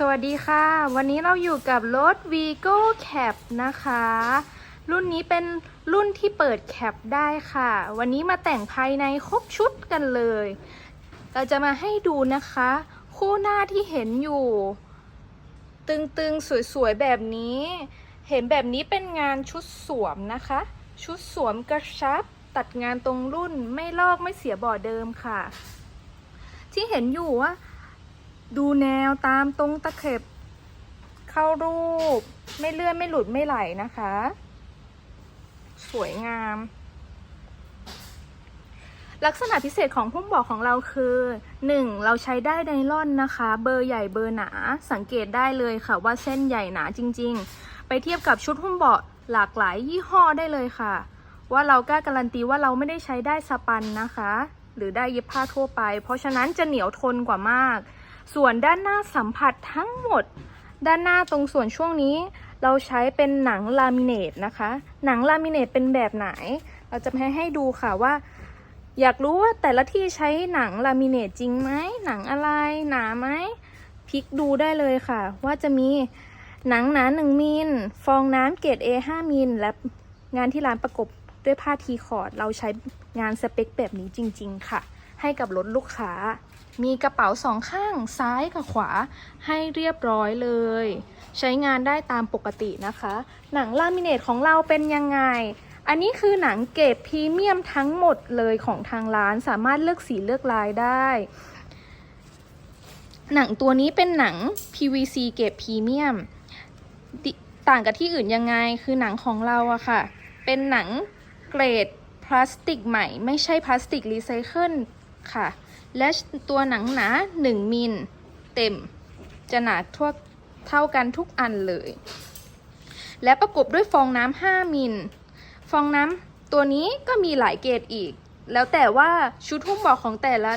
สวัสดีค่ะ วันนี้เราอยู่กับรถ Vigo Cap นะคะ รุ่นนี้เป็นรุ่นที่เปิดแคปได้ค่ะ วันนี้มาแต่งภายในครบชุดกันเลย เราจะมาให้ดูนะคะ คู่หน้าที่เห็นอยู่ ตึงๆ สวยๆ แบบนี้ เห็นแบบนี้เป็นงานชุดสวมนะคะ ชุดสวมกระชับ ตัดงานตรงรุ่นไม่ลอกไม่เสียบ่อเดิมค่ะ ที่เห็นอยู่ว่า ดูแนวตามตรงตะเข็บ เข้ารูป ไม่เลื่อนไม่หลุดไม่ไหลนะคะ สวยงาม ลักษณะพิเศษของพุ่มบอกของเราคือ 1. เราใช้ได้ไนล่อนนะคะ เบอร์ใหญ่เบอร์หนา สังเกตได้เลยค่ะว่าเส้นใหญ่หนาจริง ๆ ไปเทียบกับชุดหุ้มเบาะหลากหลายยี่ห้อได้เลยค่ะ ว่าเรากล้าการันตีว่าเราไม่ได้ใช้ได้สปันนะคะ หรือได้เย็บผ้าทั่วไป เพราะฉะนั้นจะเหนียวทนกว่ามาก ส่วนด้านหน้าสัมผัสทั้งหมด ด้านหน้าตรงส่วนช่วงนี้ เราใช้เป็นหนังลามิเนตนะคะ หนังลามิเนตเป็นแบบไหน เราจะให้ให้ดูค่ะว่า อยากรู้ว่าแต่ละที่ใช้หนังลามิเนตจริงไหมหนังอะไรหนาไหมพลิกดูได้เลยค่ะ ว่าจะมีหนังหนา1มิลฟองน้ำเกรด A 5มิลและงานที่ร้านประกบด้วยผ้าทีคอร์ด เราใช้งานสเปคแบบนี้จริง ๆ ค่ะ ให้กับรถลูกค้า มีกระเป๋าสองข้างซ้ายกับขวาให้เรียบร้อยเลย ใช้งานได้ตามปกตินะคะ หนังลามิเนตของเราเป็นยังไง อันนี้คือหนังเกรดพรีเมียมทั้งหมดเลยของทางร้านสามารถเลือกสีเลือกลายได้หนังตัวนี้เป็นหนัง PVC เกรดพรีเมียม ต่างกับที่อื่นยังไง คือหนังของเราอะค่ะ เป็นหนังเกรดพลาสติกใหม่ ไม่ใช่พลาสติกรีไซเคิล ค่ะ และตัวหนังหนา1มิลเต็ม จะหนาทั่วเท่ากันทุกอันเลย และประกบด้วยฟองน้ำ5มิล ฟองน้ำตัวนี้ก็มีหลายเกรดอีก แล้วแต่ว่าชุดหุ้มเบอกของแต่ละ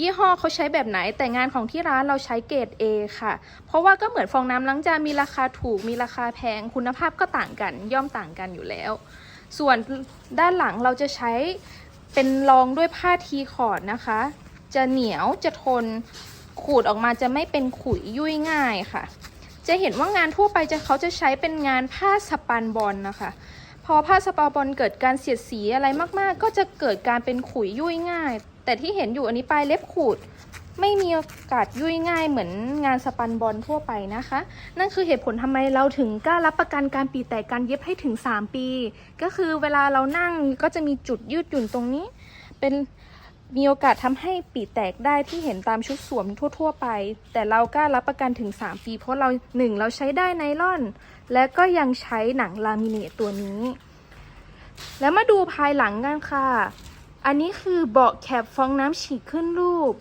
ยี่ห้อเขาใช้แบบไหนแต่งานของที่ร้านเราใช้เกรด A ค่ะ เพราะว่าก็เหมือนฟองน้ำล้างจานมีราคาถูกมีราคาแพงคุณภาพก็ต่างกันย่อมต่างกันอยู่แล้ว ส่วนด้านหลังเราจะใช้ เป็นรองด้วยผ้าทีคอร์ดนะคะ จะเหนียวจะทนขูดออกมาจะไม่เป็นขุยยุ่ยง่ายค่ะ จะเห็นว่างานทั่วไปจะเขาจะใช้เป็นงานผ้าสปันบอลนะคะ พอผ้าสปาบอลเกิดการเสียดสีอะไรมากๆ ก็จะเกิดการเป็นขุยยุ่ยง่าย แต่ที่เห็นอยู่อันนี้ปลายเล็บขูด ไม่มีโอกาสยุ่ยง่ายเหมือนงานสปันบอลทั่วไปนะคะ นั่นคือเหตุผลทำไมเราถึงกล้ารับประกันการปีแตกการเย็บให้ถึง 3 ปี ก็คือเวลาเรานั่งก็จะมีจุดยืดหยุ่นตรงนี้ เป็นมีโอกาสทำให้ปีแตกได้ที่เห็นตามชุดสวมทั่ว ๆ ไป แต่เรากล้ารับประกันถึง 3 ปี เพราะเราหนึ่งเราใช้ได้ไนล่อน และก็ยังใช้หนังลามิเนตตัวนี้ แล้วมาดูภายหลังกันค่ะ อันนี้คือเบาะแคปฟองน้ำฉีกขึ้นรูป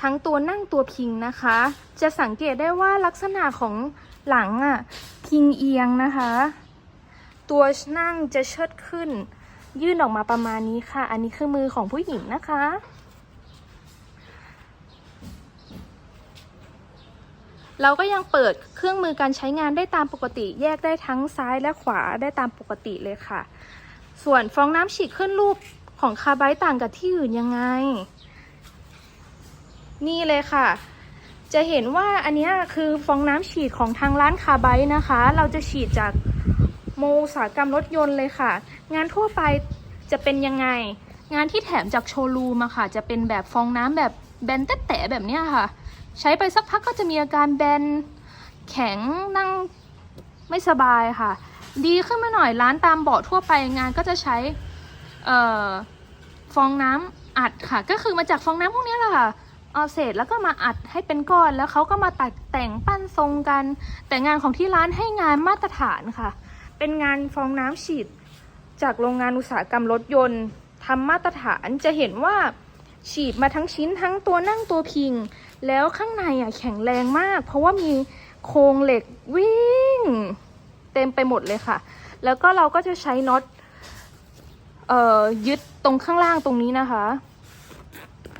ทั้งตัวนั่งตัวพิงนะคะ จะสังเกตได้ว่าลักษณะของหลังอะพิงเอียงนะคะ ตัวนั่งจะเชิดขึ้น ยื่นออกมาประมาณนี้ค่ะ อันนี้คือมือของผู้หญิงนะคะ เราก็ยังเปิดเครื่องมือการใช้งานได้ตามปกติ แยกได้ทั้งซ้ายและขวาได้ตามปกติเลยค่ะ ส่วนฟองน้ำฉีกขึ้นรูปของคาร์ไบต์ต่างกับที่อื่นยังไง นี่เลยค่ะ จะเห็นว่าอันนี้คือฟองน้ำฉีดของทางร้านคาร์ไบต์นะคะ เราจะฉีดจากโมอุตสาหกรรมรถยนต์เลยค่ะ งานทั่วไปจะเป็นยังไง งานที่แถมจากโชว์รูมอะค่ะ จะเป็นแบบฟองน้ำแบบแบนแตะแบบเนี้ยค่ะ ใช้ไปสักพักก็จะมีอาการแบนแข็งนั่งไม่สบายค่ะ ดีขึ้นมาหน่อยร้านตามเบาะทั่วไปงานก็จะใช้ฟองน้ำอัดค่ะ ก็คือมาจากฟองน้ำพวกนี้แหละค่ะ เอาเศษแล้วก็มาอัดให้เป็นก้อนแล้วเขาก็มาตัดแต่งปั้นทรงกัน แต่งานของที่ร้านให้งานมาตรฐานค่ะ เป็นงานฟองน้ำฉีด จากโรงงานอุตสาหกรรมรถยนต์ทำมาตรฐานจะเห็นว่าฉีดมาทั้งชิ้นทั้งตัวนั่งตัวพิง แล้วข้างในอะแข็งแรงมาก เพราะว่ามีโครงเหล็กวิ่ง เต็มไปหมดเลยค่ะ แล้วก็เราก็จะใช้น็อตยึดตรงข้างล่างตรงนี้นะคะ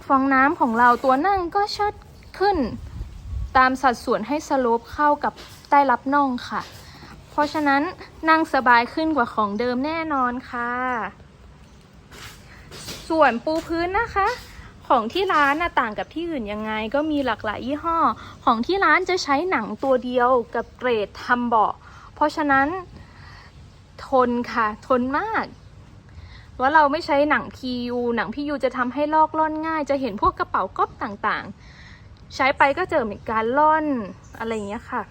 ฟองน้ำของเราตัวนั่งก็เชิดขึ้น ตามสัดส่วนให้สโลปเข้ากับใต้รับน่องค่ะ เพราะฉะนั้นนั่งสบายขึ้นกว่าของเดิมแน่นอนค่ะ ส่วนปูพื้นนะคะของที่ร้านนะต่างกับที่อื่นยังไงก็มีหลากหลายยี่ห้อ ของที่ร้านจะใช้หนังตัวเดียวกับเกรดทำเบาะ เพราะฉะนั้นทนค่ะ ทนมาก ว่าเราไม่ใช้หนัง PU หนัง PU จะทำให้ลอกล่อนง่าย จะเห็นพวกกระเป๋าก๊อบต่างๆ ใช้ไปก็เจอเหมือนการล่อนอะไรอย่างเงี้ยค่ะ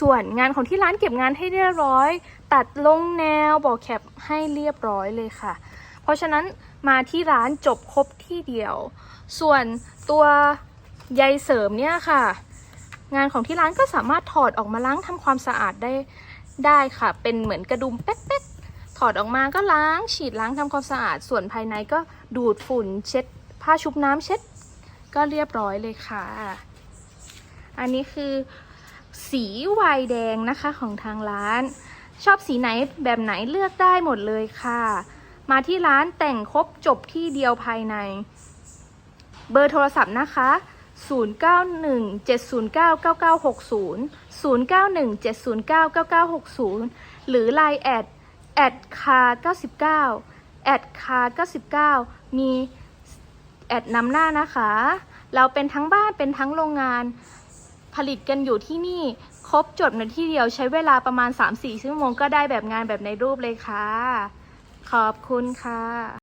ส่วนงานของที่ร้านเก็บงานให้เรียบร้อย ตัดลงแนวบอกแคปให้เรียบร้อยเลยค่ะ เพราะฉะนั้นมาที่ร้านจบครบที่เดียว ส่วนตัวใยเสริมเนี่ยค่ะ งานของที่ร้านก็สามารถถอดออกมาล้างทำความสะอาดได้ได้ค่ะ เป็นเหมือนกระดุมเป๊กๆ ถอดออกมาก็ล้างฉีดล้างทำความสะอาด ส่วนภายในก็ดูดฝุ่นเช็ด ผ้าชุบน้ำเช็ด ก็เรียบร้อยเลยค่ะ อันนี้คือสีวายแดงนะคะของทางร้าน ชอบสีไหนแบบไหนเลือกได้หมดเลยค่ะ มาที่ร้านแต่งครบจบที่เดียวภายใน เบอร์โทรศัพท์นะคะ0917099960 0917099960 หรือ Line แอด แอดคา99แอดคา99มีแอดนำหน้านะคะ เราเป็นทั้งบ้านเป็นทั้งโรงงานผลิตกันอยู่ที่นี่ครบจดในที่เดียวใช้เวลาประมาณ 3-4 ชั่วโมงก็ได้แบบงานแบบในรูปเลยค่ะ ขอบคุณค่ะ